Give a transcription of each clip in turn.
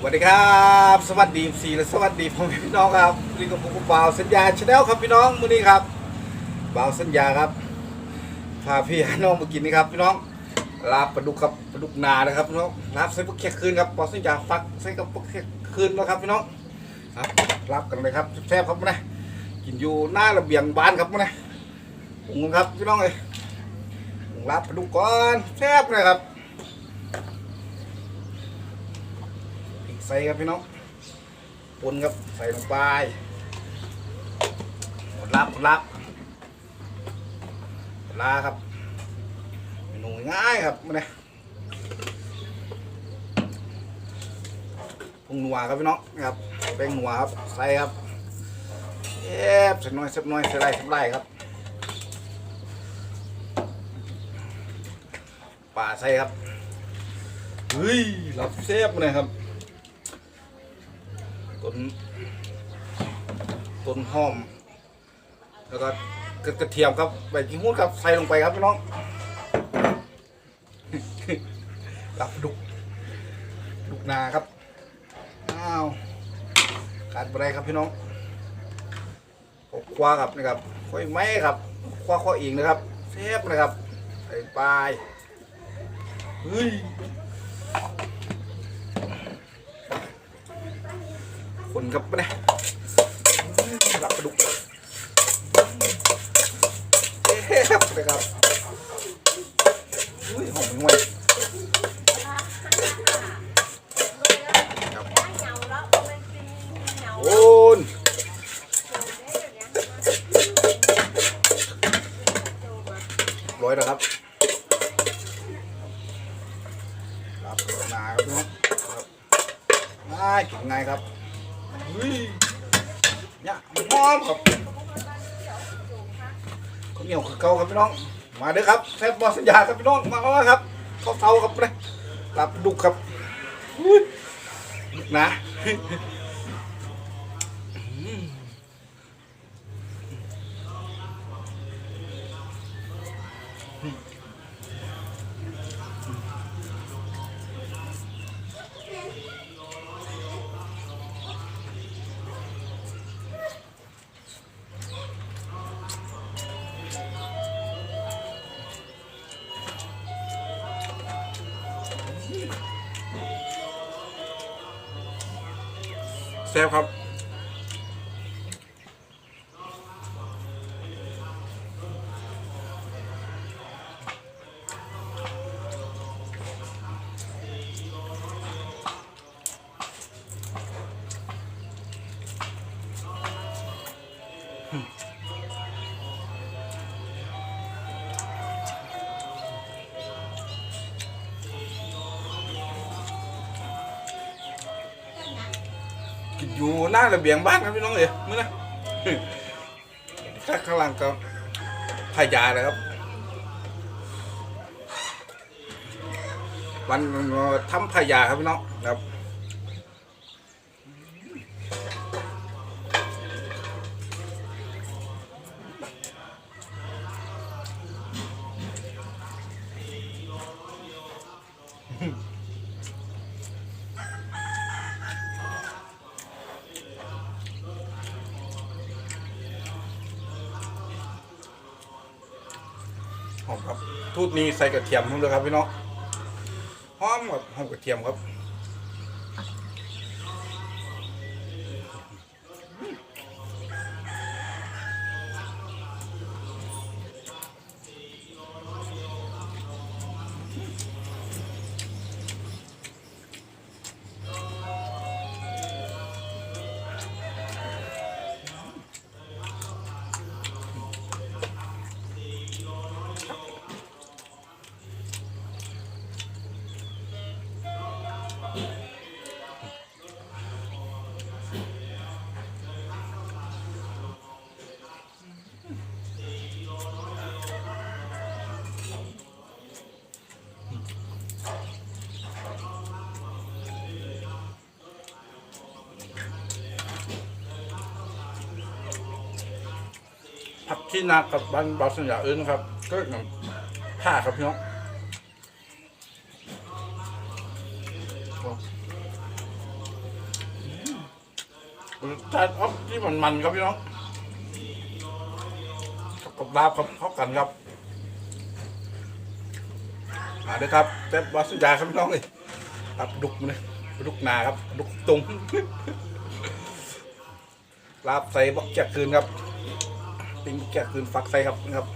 สวัสดีครับ สวัสดีสี่และสวัสดีพ่อแม่พี่น้องครับนี่กับผมบ่าวสัญญาชาแนลครับพี่น้องมื้อนี้ครับบ่าวสัญญาครับพาพี่น้องมากินนี่ครับพี่น้องลาบปลาดุกครับปลาดุกนานะครับพี่น้องลาบใส่พวกแขกคืนครับบ่าวสัญญาฟักใส่กับพวกแขกคืนนะครับพี่น้องครับรับกันเลยครับแซ่บครับนะกินอยู่หน้าระเบียงบ้านครับนะปรุงครับพี่น้องเลยรุงลาบปลาดุกก่อนแซ่บเลยครับ ใส่ครับพี่น้องปนครับใส่ลงไปหมดลับหมดลับปลาครับเมนูง่ายครับมาเนี่ยพุงนัวครับพี่น้องครับแป้งนัวครับใส่ครับเอ๊บใส่น้อยใส่น้อยใส่ไรใส่ไรครับป่าใส่ครับเฮ้ยรับเซฟเลยครับ ต้นต้นหอม แล้วก็กระเทียมครับใบกิ้งหูดครับใส่ลงไปครับพี่น้องรับดุกดุกนาครับอ้าวขาดอะไรครับพี่น้องคว้าครับนะครับควาอีกไหมครับควาคว้าอีกนะครับเซฟนะครับใส่ไปเฮ้ย คนครับนะหลับกระดุกเฮ้ครับนะครับอุ้ยหอมห่วยครับโอนร้อยแล้วครับรับหนาครับพี่น้องครับง่ายกินง่ายครับ เฮ้ยเนี่ยมันหอมครับ ข้าเหนียวคือเก่าครับพี่น้อง มาเด้อครับแซ่บบอสัญญาครับพี่น้องมาแล้วครับข้าวเตาครับนะลาบดุกครับนะ แซ่ครับ อยู่หน้าระเบียงบ้านครับพี่น้องเอ๋ยมื่อนะข้างล่างก็พายาเลยครับ วันทำพายาครับพี่น้องครับ หอมครับทูตนี้ใส่กระเทียมทั้งเลยครับพี่น้องหอมแบบหอมกระเทียมครับ ที่นากับบ้านบาสัญญาอื่นครับ ก็หนังผ้าครับพี่น้องรสชาติออฟที่มันมันครับพี่น้องกับลาบครับเข้ากันครับมาเด้อครับเต็มวัสยาครับพี่น้องเลยครับดุกมันเลยดุกนาครับดุกตุงลาบใส่บักแจกคืนครับ ปิ้งแจกคืนฟักใส่ครับนะครับ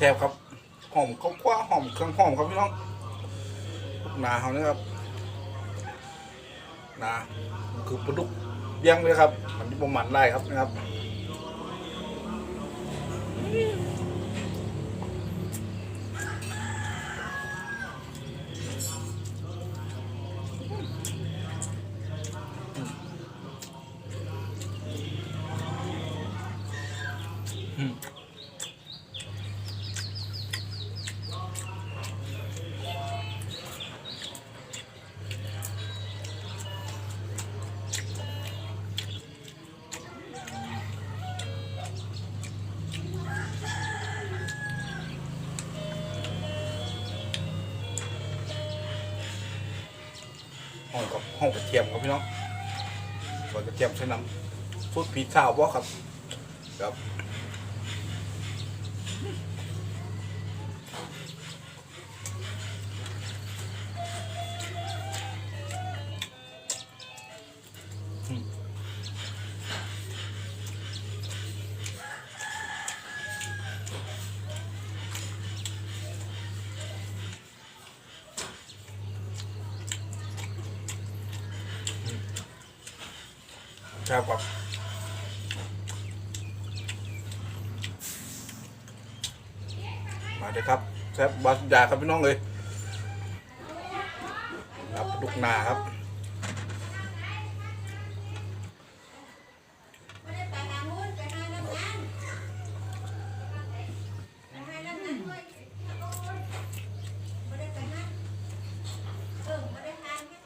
ซ่บครับหอมข้าวคว้าหอมเครื่องหอมครับพี่น้องนาเขาเนี่ยครับนาคือปลาดุกเลี้ยงเลยครับ มันที่ประมันได้ครับนะครับ องกับห้องกระเทียมครับพี่น้องส่วนกระเทียมใช้น้ำซุปพีซ่าบ่ครับครับ แซ่บครับมาเลยครับแซ่บบาสยาครับพี่น้องเลย ครับลูกนาครับ ไม่ได้ไปหาหุ้นไปหาน้ำงานไปหาน้ำงานด้วยไม่ได้ไปหาเออไม่ได้หาเนี่ย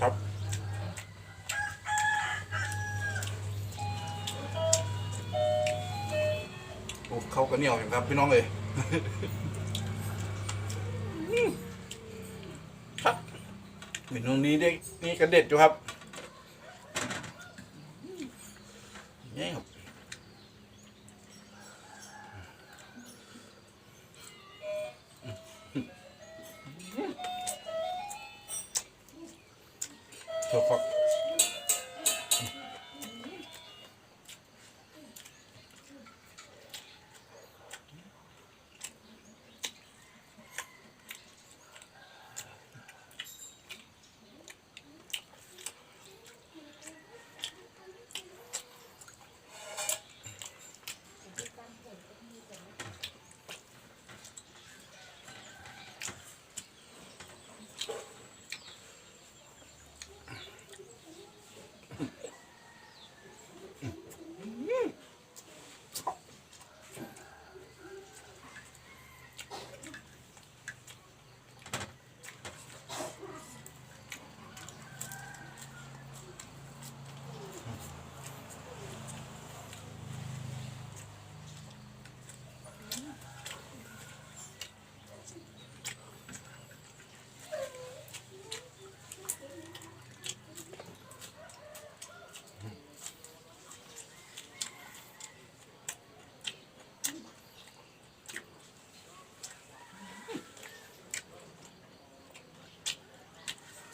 ครับโอ้ เขากันเหนียวอย่างครับพี่น้องเลยครับเมนูนี้ได้นี่กระเด็ดอยู่ครับนี่ครับเดี๋ยวค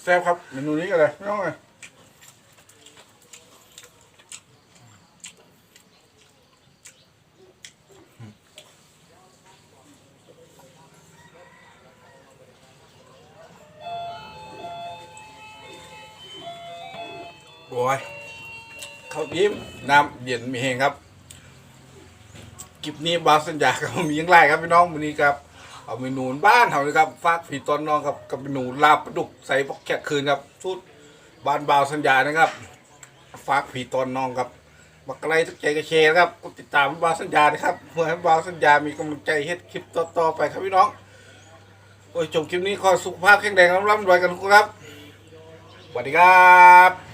ซ่บครับเมนูนี้กันเลยพี่น้องเลยโอ้ยข้าวยิ้มน้ำเย็นมีเฮงครับคลิปนี้บาสัญญากับมียังไรครับพี่น้องวันนี้ครับ เอาเมนูบ้านเขาเลยครับฟากผีตอนนองครับกับเมนูลาบปลาดุกใส่พวกแกคืนครับสูตรบ้านบาวสัญญานะครับฟากผีตอนนองครับมาไกลทุกใจกระเชนะครับกดติดตามบาวสัญญานะครับเพื่อให้บาวสัญญามีกำลังใจเฮ็ดคลิปต่อๆไปครับพี่น้องโอ้ยจบคลิปนี้ขอสุขภาพแข็งแรงร่ำรวยกันทุกคนครับสวัสดีครับ